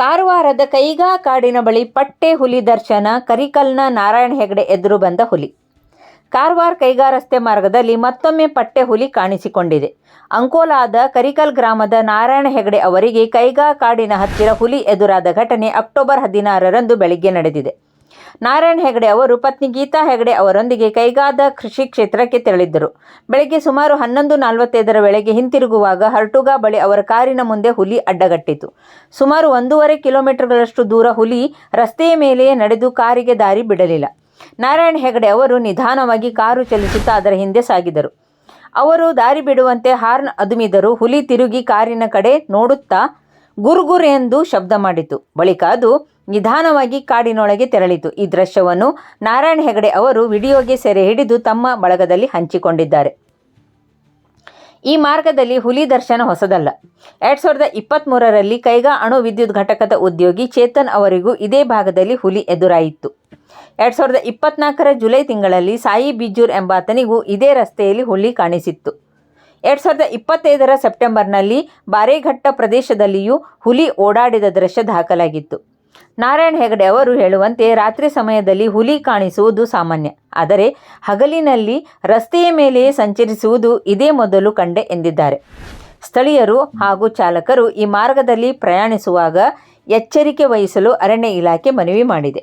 ಕಾರವಾರದ ಕೈಗಾ ಕಾಡಿನ ಬಳಿ ಪಟ್ಟೆ ಹುಲಿ ದರ್ಶನ, ಕರಿಕಲ್ನ ನಾರಾಯಣ ಹೆಗಡೆ ಎದುರು ಬಂದ ಹುಲಿ. ಕಾರವಾರ ಕೈಗಾ ರಸ್ತೆ ಮಾರ್ಗದಲ್ಲಿ ಮತ್ತೊಮ್ಮೆ ಪಟ್ಟೆ ಹುಲಿ ಕಾಣಿಸಿಕೊಂಡಿದೆ. ಅಂಕೋಲಾದ ಕರಿಕಲ್ ಗ್ರಾಮದ ನಾರಾಯಣ ಹೆಗಡೆ ಅವರಿಗೆ ಕೈಗಾ ಕಾಡಿನ ಹತ್ತಿರ ಹುಲಿ ಎದುರಾದ ಘಟನೆ ಅಕ್ಟೋಬರ್ ಹದಿನಾರರಂದು ಬೆಳಿಗ್ಗೆ ನಡೆದಿದೆ. ನಾರಾಯಣ ಹೆಗಡೆ ಅವರು, ಪತ್ನಿ ಗೀತಾ ಹೆಗಡೆ ಅವರೊಂದಿಗೆ ಕೈಗಾದ ಕೃಷಿ ಕ್ಷೇತ್ರಕ್ಕೆ ತೆರಳಿದ್ದರು. ಬೆಳಗ್ಗೆ ಸುಮಾರು ಹನ್ನೊಂದು ನಲವತ್ತೈದರ ವೇಳೆಗೆ ಹಿಂತಿರುಗುವಾಗ ಹರ್ಟುಗಾ ಬಳಿ ಅವರ ಕಾರಿನ ಮುಂದೆ ಹುಲಿ ಅಡ್ಡಗಟ್ಟಿತು. ಸುಮಾರು ಒಂದೂವರೆ ಕಿಲೋಮೀಟರ್ಗಳಷ್ಟು ದೂರ ಹುಲಿ ರಸ್ತೆಯ ಮೇಲೆಯೇ ನಡೆದು ಕಾರಿಗೆ ದಾರಿ ಬಿಡಲಿಲ್ಲ. ನಾರಾಯಣ ಹೆಗಡೆ ಅವರು ನಿಧಾನವಾಗಿ ಕಾರು ಚಲಿಸುತ್ತಾ ಅದರ ಹಿಂದೆ ಸಾಗಿದರು. ಅವರು ದಾರಿ ಬಿಡುವಂತೆ ಹಾರ್ನ್ ಅದುಮಿದರು. ಹುಲಿ ತಿರುಗಿ ಕಾರಿನ ಕಡೆ ನೋಡುತ್ತಾ ಗುರ್ಗುರ್ ಎಂದು ಶಬ್ದ ಮಾಡಿತು. ಬಳಿಕ ಅದು ನಿಧಾನವಾಗಿ ಕಾಡಿನೊಳಗೆ ತೆರಳಿತು. ಈ ದೃಶ್ಯವನ್ನು ನಾರಾಯಣ ಹೆಗಡೆ ಅವರು ವಿಡಿಯೋಗೆ ಸೆರೆ ಹಿಡಿದು ತಮ್ಮ ಬಳಗದಲ್ಲಿ ಹಂಚಿಕೊಂಡಿದ್ದಾರೆ. ಈ ಮಾರ್ಗದಲ್ಲಿ ಹುಲಿ ದರ್ಶನ ಹೊಸದಲ್ಲ. ಎರಡ್ ಸಾವಿರದ ಇಪ್ಪತ್ತ್ಮೂರರಲ್ಲಿ ಕೈಗಾ ಅಣು ವಿದ್ಯುತ್ ಘಟಕದ ಉದ್ಯೋಗಿ ಚೇತನ್ ಅವರಿಗೂ ಇದೇ ಭಾಗದಲ್ಲಿ ಹುಲಿ ಎದುರಾಯಿತು. ಎರಡು ಸಾವಿರದ ಇಪ್ಪತ್ನಾಲ್ಕರ ಜುಲೈ ತಿಂಗಳಲ್ಲಿ ಸಾಯಿ ಬಿಜೂರ್ ಎಂಬಾತನಿಗೂ ಇದೇ ರಸ್ತೆಯಲ್ಲಿ ಹುಲಿ ಕಾಣಿಸಿತ್ತು. ಎರಡು ಸಾವಿರದ ಇಪ್ಪತ್ತೈದರ ಸೆಪ್ಟೆಂಬರ್ನಲ್ಲಿ ಬಾರೇಘಟ್ಟ ಪ್ರದೇಶದಲ್ಲಿಯೂ ಹುಲಿ ಓಡಾಡಿದ ದೃಶ್ಯ ದಾಖಲಾಗಿತ್ತು. ನಾರಾಯಣ ಹೆಗಡೆ ಅವರು ಹೇಳುವಂತೆ ರಾತ್ರಿ ಸಮಯದಲ್ಲಿ ಹುಲಿ ಕಾಣಿಸುವುದು ಸಾಮಾನ್ಯ. ಆದರೆ ಹಗಲಿನಲ್ಲಿ ರಸ್ತೆಯ ಮೇಲೆಯೇ ಸಂಚರಿಸುವುದು ಇದೇ ಮೊದಲು ಕಂಡೆ ಎಂದಿದ್ದಾರೆ. ಸ್ಥಳೀಯರು ಹಾಗೂ ಚಾಲಕರು ಈ ಮಾರ್ಗದಲ್ಲಿ ಪ್ರಯಾಣಿಸುವಾಗ ಎಚ್ಚರಿಕೆ ವಹಿಸಲು ಅರಣ್ಯ ಇಲಾಖೆ ಮನವಿ ಮಾಡಿದೆ.